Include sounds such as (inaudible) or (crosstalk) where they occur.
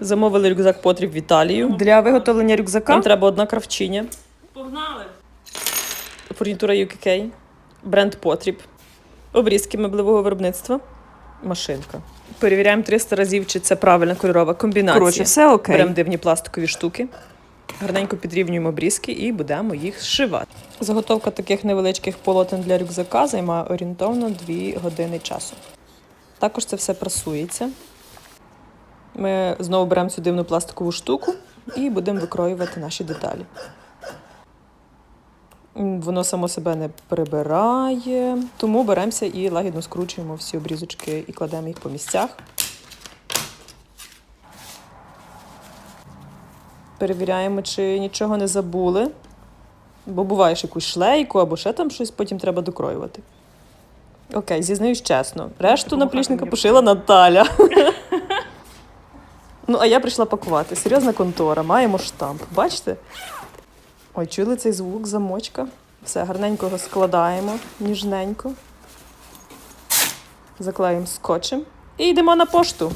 Замовили рюкзак потріб в Італію. Для виготовлення рюкзака нам треба одна кравчиня. Погнали! Фурнітура UKK, бренд Потріб, обрізки меблевого виробництва, машинка. Перевіряємо 300 разів, чи це правильна кольорова комбінація. Коротше, все окей. Беремо дивні пластикові штуки, гарненько підрівнюємо обрізки і будемо їх зшивати. Заготовка таких невеличких полотен для рюкзака займає орієнтовно 2 години часу. Також це все прасується. Ми знову беремо цю дивну пластикову штуку і будемо викроювати наші деталі. Воно само себе не прибирає, тому беремося і лагідно скручуємо всі обрізочки і кладемо їх по місцях. Перевіряємо, чи нічого не забули. Бо буває ж якусь шлейку або ще там щось, потім треба докроювати. Окей, зізнаюсь чесно. Решту наплічника пошила Наталя. (laughs) Ну, а я прийшла пакувати. Серйозна контора, маємо штамп. Бачите? Ой, чули цей звук замочка? Все, гарненько його складаємо, ніжненько. Заклеїмо скотчем і йдемо на пошту.